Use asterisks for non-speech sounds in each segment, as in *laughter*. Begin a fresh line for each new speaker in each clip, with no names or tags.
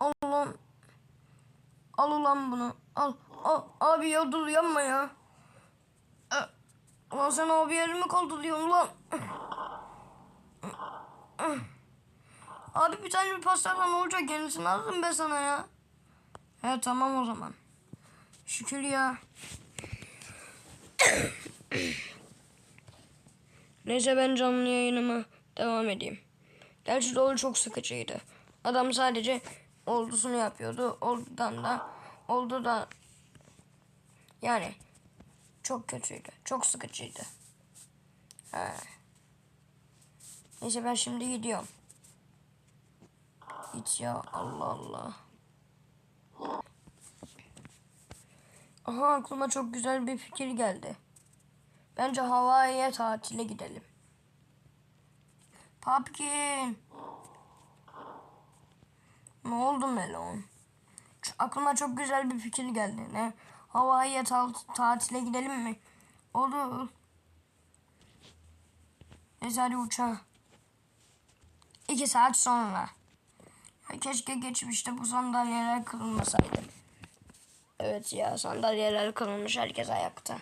Al lan. Al ulan bunu. Al. al. Abi ya dur yapma ya. E, Ulan sen abi yerimi kaldırıyorsun lan. Abi bir tane bir pastayla ne olacak? Yenisini aldım ben sana ya. He tamam o zaman. Şükür ya. Neyse ben canlı yayınıma devam edeyim. Gerçi doğru çok sıkıcıydı. Adam sadece oldusunu yapıyordu. Oldudan da oldu da yani çok kötüydü. Çok sıkıcıydı. He. Neyse ben şimdi gidiyorum. Git ya Allah Allah. Aha aklıma çok güzel bir fikir geldi. Bence Hawaii'ye tatile gidelim. Pumpkin. Ne oldu Melon? Aklıma çok güzel bir fikir geldi. Ne? Hawaii'ye ta- tatile gidelim mi? Olur. Neyse hadi uçağa. İki saat sonra. Keşke geçmişte bu sandalyeler kırılmasaydı. Evet ya sandalyeler kırılmış herkes ayakta.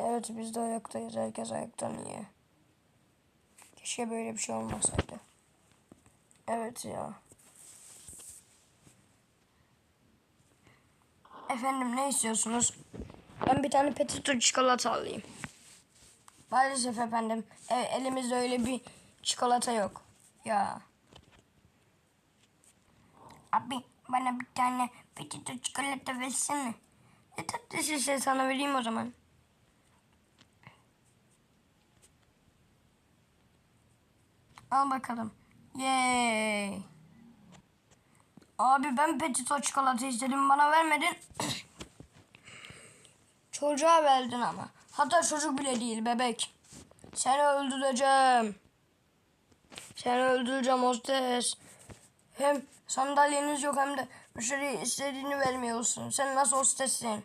Evet biz de ayaktayız herkes ayakta niye? Keşke böyle bir şey olmasaydı. Evet ya. Efendim ne istiyorsunuz? Ben bir tane petito çikolata alayım. Maalesef efendim. E, elimizde öyle bir çikolata yok. Ya. Abi bana bir tane petito çikolata versene. Ne tatlı şey sana vereyim o zaman. Al bakalım. Yay. Abi ben petito çikolata istedim bana vermedin. *coughs* Çocuğa verdin ama. Hatta çocuk bile değil bebek. Seni öldüreceğim. Seni öldüreceğim hostes. Hem sandalyeniz yok hem de müşteri istediğini vermiyorsun. Sen nasıl hostessin?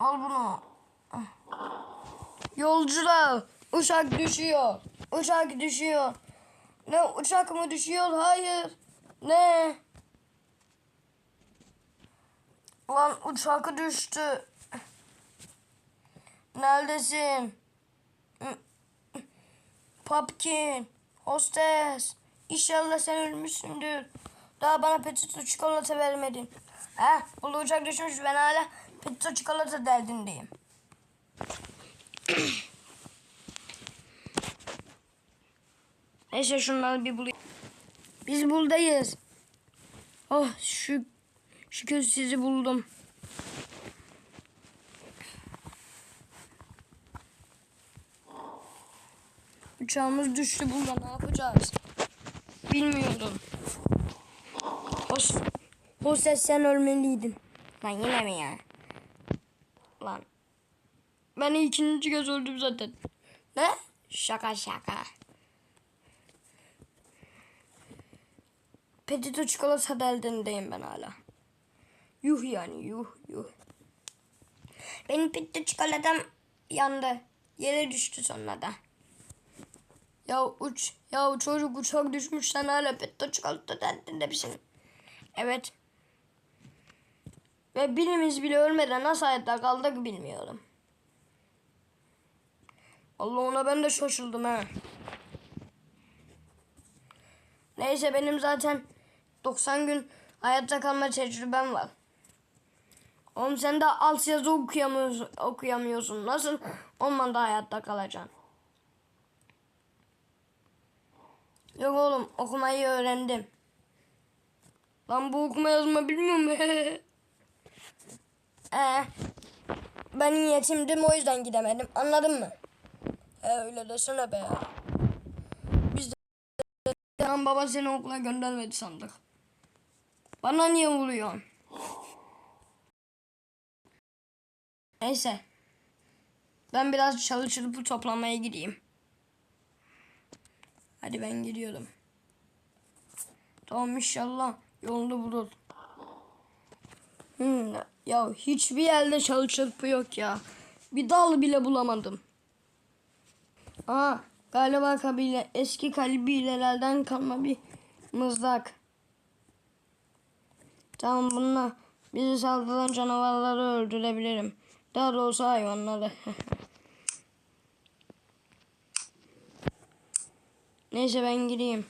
Al bunu. Yolcular uçak düşüyor. Uçak düşüyor. Ne uçak mı düşüyor? Hayır. Ne? Lan uçak düştü. Neredesin? Pumpkin. Hostes. İnşallah sen ölmüşsündür. Daha bana petito çikolata vermedin. Ha, bu uçak düşmüş ben hala petito çikolata derdindeyim. Neyse şunları bir bulayım. Biz buradayız. Oh şu şükür sizi buldum. Uçağımız düştü burada ne yapacağız? Bilmiyorum. Hos Hostes sen ölmeliydin. Lan yine mi ya? Lan. Ben ikinci kez öldüm zaten. Ne? Şaka şaka. Petito çikolata derdindeyim ben hala. Yuh yani yuh yuh. Benim petito çikolatam yandı. Yere düştü sonra da. Ya uç, ya çocuk uçak düşmüş sen hala petito çikolata derdinde misin? Evet. Ve birimiz bile ölmeden nasıl hayatta kaldık bilmiyorum. Allah ona ben de şaşırdım ha. Neyse benim zaten 90 gün hayatta kalma tecrübem var. Oğlum sen de alt yazı okuyamıyorsun, okuyamıyorsun. Nasıl olmadan da hayatta kalacaksın? Yok oğlum okumayı öğrendim. Lan bu okuma yazma bilmiyorum. *laughs* ee, ben yetimdim o yüzden gidemedim. Anladın mı? He öyle desene be ya. Biz de Lan baba seni okula göndermedi sandık. Bana niye vuruyorsun? Neyse. Ben biraz çalı çırpı toplamaya gideyim. Hadi ben gidiyorum. Tamam inşallah yolunu bulur. Hmm, ya hiçbir yerde çalı çırpı yok ya. Bir dal bile bulamadım. Aa Galiba kabile eski kabilelerden kalma bir mızrak. Tamam bununla bizi saldıran canavarları öldürebilirim. Daha doğrusu hayvanları. *laughs* Neyse ben gireyim.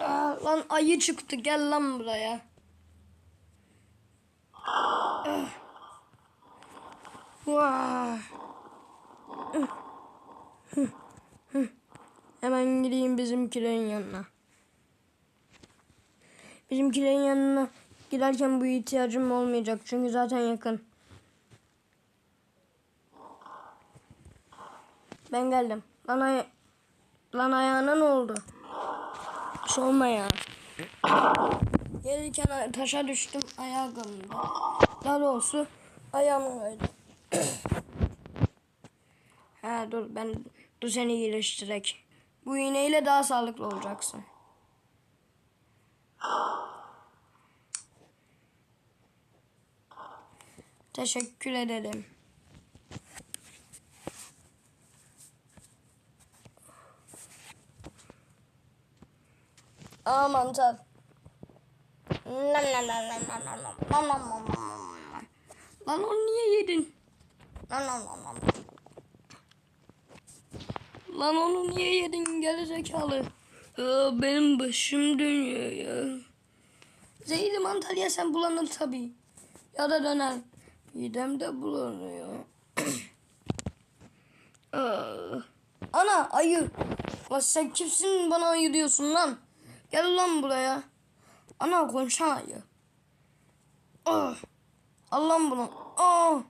Aa, lan ayı çıktı gel lan buraya. *sighs* Hemen gideyim bizimkilerin yanına. Bizimkilerin yanına giderken bu ihtiyacım olmayacak çünkü zaten yakın. Ben geldim. Lan, ay Lan ayağına ne oldu? Sorma ya. Gelirken taşa düştüm ayağı kırıldı. Daha doğrusu ayağım öyle. *coughs* ha dur ben dur seni iyileştirek. Bu iğneyle daha sağlıklı olacaksın. Teşekkür ederim. Aa mantar. Lan onu niye yedin? Lan onu niye yedin geri zekalı? Aa, benim başım dönüyor ya. Zehirli mantar yesen bulanır tabii. Ya da döner. Midem de bulanıyor. Aa. *coughs* Ana ayı. Lan sen kimsin bana ayı diyorsun lan? Gel lan buraya. Ana konuşan ayı. Ah. Al lan bunu. Ah.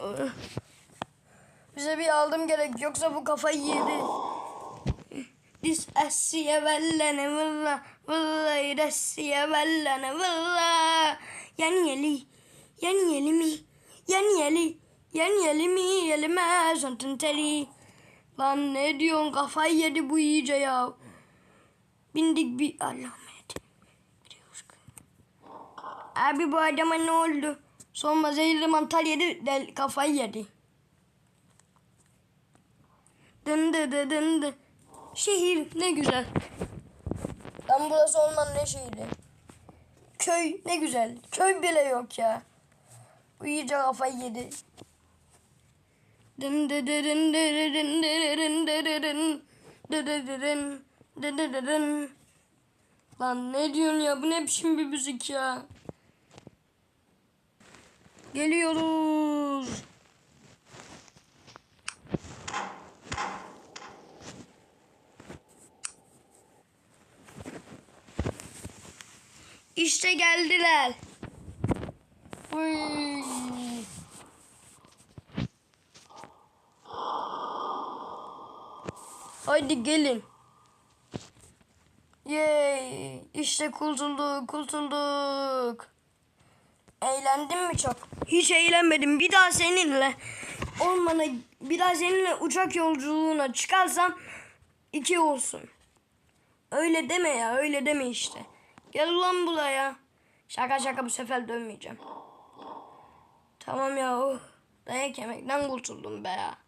Ah. Bize bir aldım gerek yoksa bu kafayı yedi. Dis asiye vellene valla valla idasiye vellene valla yani yeli yani yeli mi? Yani yeli yani yeli mi? Yelime santın teli. Lan ne diyorsun? Kafayı yedi bu iyice ya. Bindik bir gidiyoruz abi bu adama ne oldu? Sonra zehirli mantar yedi del kafayı yedi. Dındı dı dındı Şehir ne güzel. Lan burası olman ne şehri. Köy ne güzel. Köy bile yok ya. Bu iyice kafayı yedi. Dın dı dı dın dı dı dın dı dı dın dı dı dın dı dı dı dın dı dı dı dın. Lan ne diyorsun ya bu ne biçim bir müzik ya. Geliyoruz. İşte geldiler. Uy. Haydi gelin. Yay. İşte kurtulduk, kurtulduk. Eğlendin mi çok? Hiç eğlenmedim. Bir daha seninle ormana, bir daha seninle uçak yolculuğuna çıkarsam iki olsun. Öyle deme ya, öyle deme işte. Gel ulan buraya. Şaka şaka bu sefer dönmeyeceğim. Tamam ya. Oh. Dayak yemekten kurtuldum be ya.